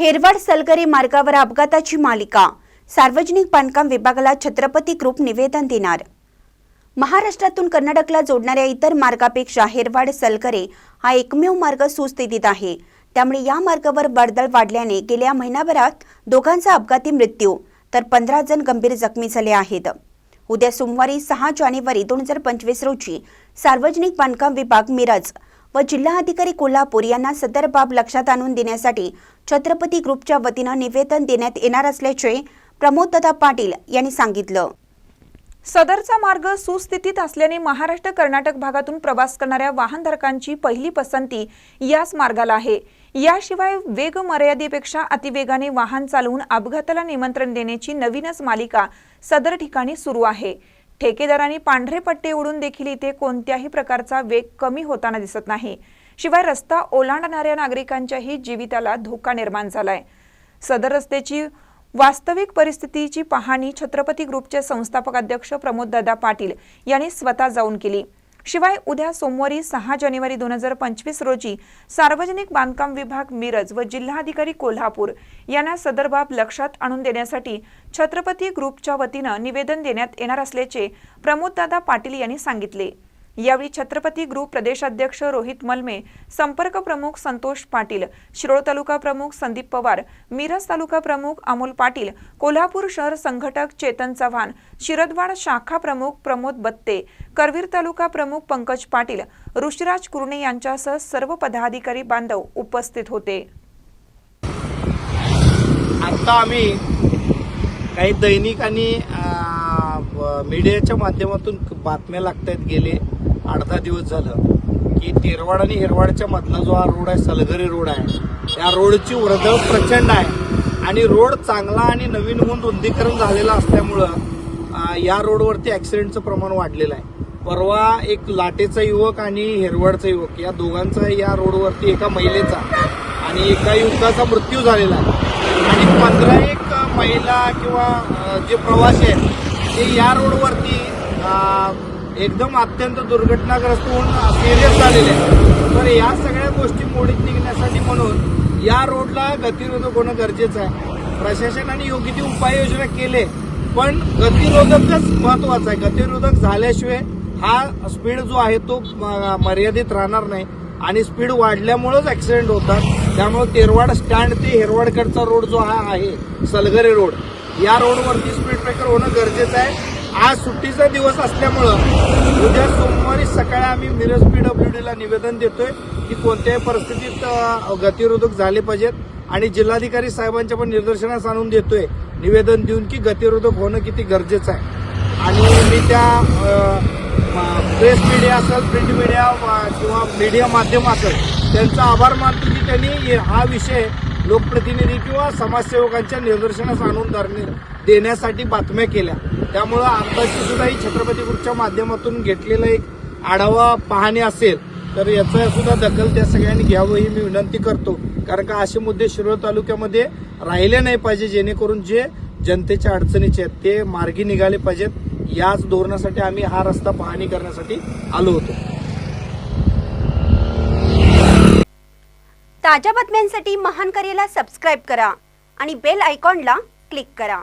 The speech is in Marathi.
हेरवाड सलगरे मार्गावर अपघाताची मालिका. सार्वजनिक बांधकाम विभागाला छत्रपती ग्रुप निवेदन देणार. महाराष्ट्रातून कर्नाटकला जोडणाऱ्या इतर मार्गापेक्षा हेरवाड सलगरे हा एकमेव मार्ग सुस्थितीत आहे. त्यामुळे या मार्गावर वर्दळ वाढल्याने गेल्या महिनाभरात दोघांचा अपघाती मृत्यू तर पंधरा जण गंभीर जखमी झाले आहेत. उद्या सोमवारी सहा जानेवारी दोन हजार पंचवीस रोजी सार्वजनिक बांधकाम विभाग मिरज व जिल्हाधिकारी कोल्हापूर यांना सदर बाब लक्षात आणून देण्यासाठी छत्रपती ग्रुपच्या वतीनं निवेदन देण्यात येणार असल्याचे प्रमोददादा पाटील यांनी सांगितलं. सदरचा मार्ग सुस्थितीत असल्याने महाराष्ट्र कर्नाटक भागातून प्रवास करणाऱ्या वाहनधारकांची पहिली पसंती याच मार्गाला आहे. याशिवाय वेग मर्यादेपेक्षा अतिवेगाने वाहन चालवून अपघाताला निमंत्रण देण्याची नवीनच मालिका सदर ठिकाणी सुरू आहे. ठेकेदारांनी पांढरे पट्टे उडून देखील इथे कोणत्याही प्रकारचा वेग कमी होताना दिसत नाही. शिवाय रस्ता ओलांडणाऱ्या नागरिकांच्याही जीविताला धोका निर्माण झालाय. सदर रस्त्याची वास्तविक परिस्थितीची पाहणी छत्रपती ग्रुपचे संस्थापक अध्यक्ष प्रमोददादा पाटील यांनी स्वतः जाऊन केली. शिवाय उद्या सोमवारी सहा जानेवारी दोन हजार पंचवीस रोजी सार्वजनिक बांधकाम विभाग मिरज व जिल्हाधिकारी कोल्हापूर यांना सदर बाब लक्षात आणून देण्यासाठी छत्रपती ग्रुपच्या वतीनं निवेदन देण्यात येणार असल्याचे प्रमोददादा पाटील यांनी सांगितले. यावेळी छत्रपती ग्रुप प्रदेशाध्यक्ष रोहित मलमे संपर्क प्रमुख संतोष पाटील शिरोळ तालुका प्रमुख संदीप पवार मिरज तालुका प्रमुख अमोल पाटील कोल्हापूर शहर संघटक चेतन चव्हाण शिरदवाड शाखा प्रमुख प्रमोद बत्ते करवीर तालुका प्रमुख पंकज पाटील ऋषिराज कुर्णे यांच्यासह सर्व पदाधिकारी बांधव उपस्थित होते. आत्ता आम्ही काही दैनिक आणि मीडियाच्या माध्यमातून बातम्या लागत आहेत गेले. आठ दहा दिवस झालं की तेरवाड आणि हिरवाडच्या मधला जो हा रोड आहे सलगरी रोड आहे त्या रोडची वर्दळ प्रचंड आहे. आणि रोड चांगला आणि नवीन होऊन रुंदीकरण झालेलं असल्यामुळं या रोडवरती ॲक्सिडेंटचं प्रमाण वाढलेलं आहे. परवा एक लाटेचा युवक आणि हेरवडचा युवक या दोघांचा या रोडवरती एका महिलेचा आणि एका युवकाचा मृत्यू झालेला आहे. आणि पंधरा एक महिला किंवा जे प्रवासी आहेत ते या रोडवरती एकदम अत्यंत दुर्घटनाग्रस्त होऊन सिरियस झालेले आहेत तर या सगळ्या गोष्टी मोडीत निघण्यासाठी म्हणून या रोडला गतिरोधक होणं गरजेचं आहे. प्रशासनाने योग्य ती उपाययोजना केले पण गतिरोधकच महत्वाचं आहे. गतिरोधक झाल्याशिवाय हा स्पीड जो आहे तो म- मर्यादित राहणार नाही. आणि स्पीड वाढल्यामुळेच ऍक्सिडेंट होतात. त्यामुळे तेरवाड स्टँड ते हेरवाडकडचा रोड जो हा आहे सलगरे रोड या रोडवरती स्पीड ब्रेकर होणं गरजेचं आहे. आज सुट्टीचा दिवस असल्यामुळं उद्या सोमवारी सकाळी आम्ही मिरज पीडब्ल्यूडीला निवेदन देतोय की कोणत्याही परिस्थितीत गतिरोधक झाले पाहिजेत. आणि जिल्हाधिकारी साहेबांच्या पण निदर्शनास आणून देतोय निवेदन देऊन की गतिरोधक होणं किती गरजेचं आहे. आणि मी त्या प्रेस मीडिया असेल प्रिंट मीडिया किंवा मीडिया माध्यम असेल त्यांचा आभार मानतो की त्यांनी हा विषय लोकप्रतिनिधी किंवा समाजसेवकांच्या निदर्शनास आणून धरणे- देण्यासाठी बातम्या केल्या. त्यामुळं आत्ताची सुद्धा ही छत्रपती ग्रुपच्या माध्यमातून घेतलेला एक आढावा पाहणी असेल तर याचा सुद्धा दखल त्या सगळ्यांनी घ्यावं ही मी विनंती करतो. कारण का असे मुद्दे शिरोळ तालुक्यामध्ये राहिले नाही पाहिजे जेणेकरून जे जनतेच्या अडचणीचे आहेत ते मार्गी निघाले पाहिजेत. याच धोरणासाठी आम्ही हा रस्ता पाहणी करण्यासाठी आलो होतो. ताज्या बातम्यांसाठी महान करेला सबस्क्राईब करा आणि बेल आयकॉनला क्लिक करा.